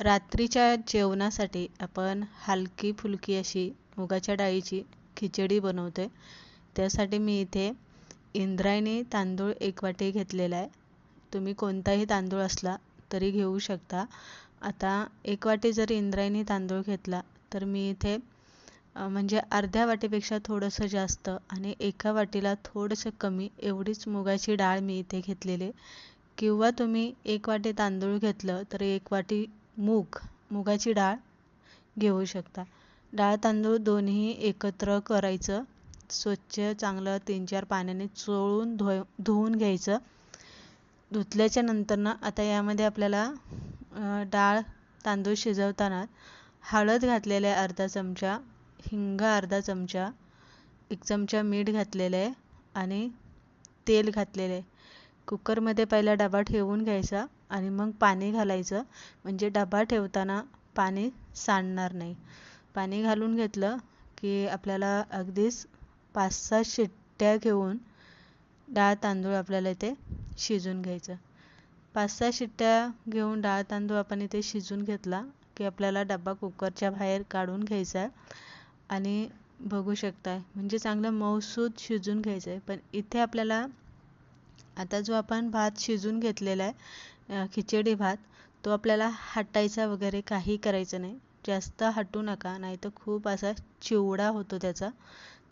रात्रीच्या जेवणासाठी आपण हलकी फुलकी अशी मुगाच्या डाळीची खिचडी बनवते त्यासाठी मी इथे इंद्रायणी तांदूळ एक वाटी घेतलेला आहे. तुम्ही कोणताही तांदूळ असला तरी घेऊ शकता. आता एक वाटी जर इंद्रायणी तांदूळ घेतला तर मी इथे म्हणजे अर्ध्या वाटीपेक्षा थोडंसं जास्त आणि एका वाटीला थोडंसं कमी एवढीच मुगाची डाळ मी इथे घेतलेली किंवा तुम्ही एक वाटी तांदूळ घेतलं तर एक वाटी मूग मुगाची डाळ घेऊ शकता. डाळ तांदूळ दोन्ही एकत्र करायचं. स्वच्छ चांगलं तीन चार पाण्याने चोळून धुय धुवून घ्यायचं. धुतल्याच्या नंतर ना आता यामध्ये आपल्याला डाळ तांदूळ शिजवताना हळद घातलेलं आहे अर्धा चमचा हिंग अर्धा चमचा एक चमचा मीठ घातलेलं आहे आणि तेल घातलेलं आहे. कुकरमध्ये पहिला डबा ठेवून घ्यायचा. आणि मग पाणी घालायचं. म्हणजे डबा ठेवताना पाणी सांडणार नाही. पाणी घालून घेतलं की आपल्याला अगदीच पाच सहा शिट्ट्या घेऊन डाळ तांदूळ आपल्याला इथे शिजून घ्यायचं. पाच सहा शिट्ट्या घेऊन डाळ तांदूळ आपण इथे शिजून घेतला की आपल्याला डबा कुकरच्या बाहेर काढून घ्यायचा आणि बघू शकताय. म्हणजे चांगलं मऊसूद शिजून घ्यायचं आहे पण इथे आपल्याला आता जो आपण भात शिजून घेतलेला आहे खिचडी भात तो आपल्याला हटायचा वगैरे काही करायचं नाही. जास्त हटू नका नाही तर खूप असा चिवडा होतो त्याचा.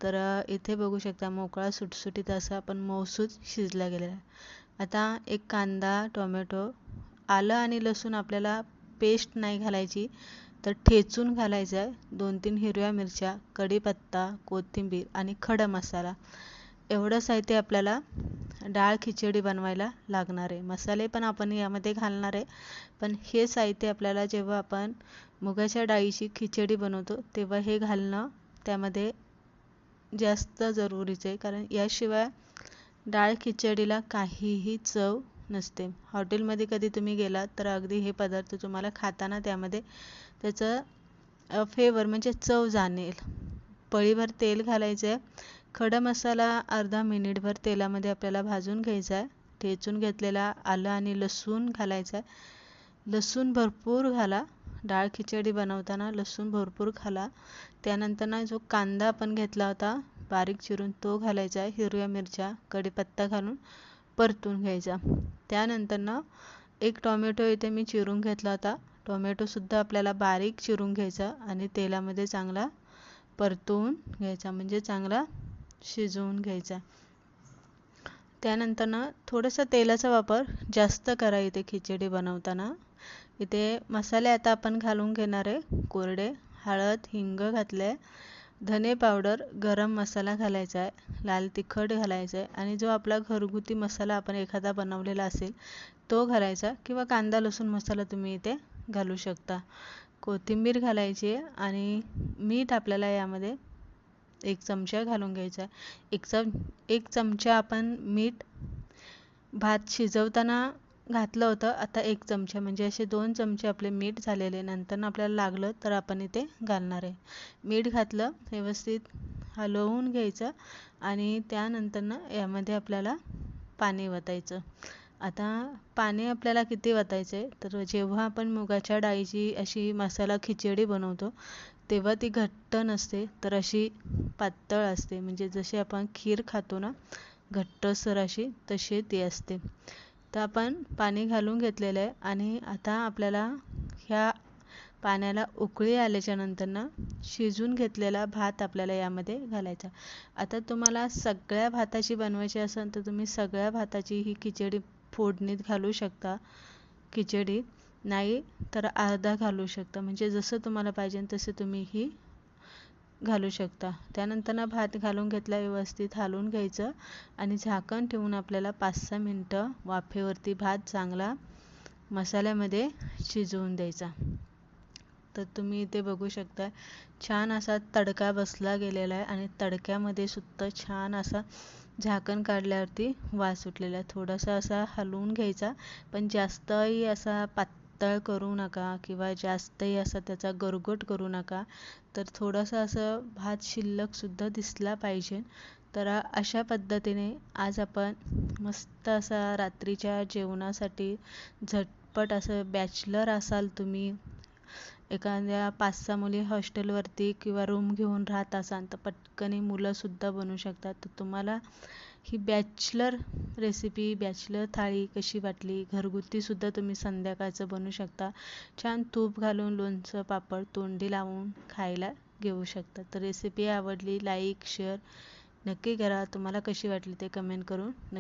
तर इथे बघू शकता मोकळा सुटसुटीत असा आपण मौसूद शिजला गेलेला आहे. आता एक कांदा टोमॅटो आलं आणि लसूण आपल्याला पेस्ट नाही घालायची तर ठेचून घालायचं आहे. दोन तीन हिरव्या मिरच्या कढीपत्ता कोथिंबीर आणि खडा मसाला. एवढं साहित्य आपल्याला डाळ खिचडी बनवायला लागणार आहे. मसाले पण आपण यामध्ये घालणार आहे. पण हे साहित्य आपल्याला जेव्हा आपण मुगाच्या डाळीची खिचडी बनवतो तेव्हा हे घालणं त्यामध्ये जास्त जरुरीचं आहे. कारण याशिवाय डाळ खिचडीला काहीही चव नसते. हॉटेलमध्ये कधी तुम्ही गेलात तर अगदी हे पदार्थ तुम्हाला खाताना त्यामध्ये त्याचं फेवर म्हणजे चव जाणेल. पळीभर तेल घालायचं आहे खडा मसाला अर्धा मिनिटभर तेलामध्ये आपल्याला भाजून घ्यायचा आहे. ठेचून घेतलेला आलं आणि लसूण घालायचं आहे. लसूण भरपूर घाला. डाळ खिचडी बनवताना लसूण भरपूर घाला. त्यानंतर ना जो कांदा आपण घेतला होता बारीक चिरून तो घालायचा आहे. हिरव्या मिरच्या कढीपत्ता घालून परतून घ्यायचा. त्यानंतर ना एक टोमॅटो इथे मी चिरून घेतला होता. टोमॅटोसुद्धा आपल्याला बारीक चिरून घ्यायचा आणि तेलामध्ये चांगला परतवून घ्यायचा. म्हणजे चांगला शिजवून घ्यायचा. त्यानंतर ना थोडंसं तेलाचा वापर जास्त करा इथे खिचडी बनवताना. इथे मसाले आता आपण घालून घेणार आहे. कोरडे हळद हिंग घातले धने पावडर गरम मसाला घालायचा आहे. लाल तिखट घालायचं आहे. आणि जो आपला घरगुती मसाला आपण एखादा बनवलेला असेल तो घालायचा किंवा कांदा लसूण मसाला तुम्ही इथे घालू शकता. कोथिंबीर घालायची आहे आणि मीठ आपल्याला यामध्ये एक चमचा घालून घ्यायचा आहे. एक चम एक चमचा आपण मीठ भात शिजवताना घातलं होतं. आता एक चमचा म्हणजे असे दोन चमचे आपले मीठ झालेले. नंतर आपल्याला लागलं तर आपण इथे घालणार आहे. मीठ घातलं व्यवस्थित हलवून घ्यायचं आणि त्यानंतरनं यामध्ये आपल्याला पाणी वतायचं. आता पाणी आपल्याला किती वतायचं? आहे तर जेव्हा आपण मुगाच्या डाळीची अशी मसाला खिचडी बनवतो तेव्हा ती घट्ट नसते तर अशी पातळ असते. म्हणजे जशी आपण खीर खातो ना घट्टसर अशी तशी ती असते. तर आपण पाणी घालून घेतलेलं आहे आणि आता आपल्याला ह्या पाण्याला उकळी आल्याच्यानंतर ना शिजून घेतलेला भात आपल्याला यामध्ये घालायचा. आता तुम्हाला सगळ्या भाताची बनवायची असेल तर तुम्ही सगळ्या भाताची ही खिचडी फोडणीत घालू शकता खिचडी नाही तर अर्धा घालू शकता. म्हणजे जसं तुम्हाला पाहिजे तसं तुम्ही ही घालू शकता. त्यानंतर ना भात घालून घेतला व्यवस्थित हालून घ्यायचं आणि झाकण ठेवून आपल्याला पाच सहा मिनटं वाफेवरती भात चांगला मसाल्यामध्ये शिजवून द्यायचा. तर तुम्ही इथे बघू शकता छान असा तडका बसला गेलेला आहे आणि तडक्यामध्ये सुद्धा छान असा झाकण काढल्यावरती वास सुटलेला आहे. थोडासा असा हलवून घ्यायचा पण जास्तही असा पातळ करू नका किंवा जास्तही असा त्याचा गरगट करू नका. तर थोडंसं असं भात शिल्लकसुद्धा दिसला पाहिजे. तर अशा पद्धतीने आज आपण मस्त असा रात्रीच्या जेवणासाठी झटपट असं बॅचलर असाल तुम्ही एखाद्या पाच सहा मुली हॉस्टेलवरती किंवा रूम घेऊन राहत असाल तर पटकन मुलंसुद्धा बनवू शकतात. तर तुम्हाला ही बॅचलर रेसिपी बॅचलर थाळी कशी वाटली? घरगुतीसुद्धा तुम्ही संध्याकाळचं बनवू शकता. छान तूप घालून लोणचं पापड तोंडी लावून खायला घेऊ शकता. तर रेसिपी आवडली लाईक शेअर नक्की करा. तुम्हाला कशी वाटली ते कमेंट करून.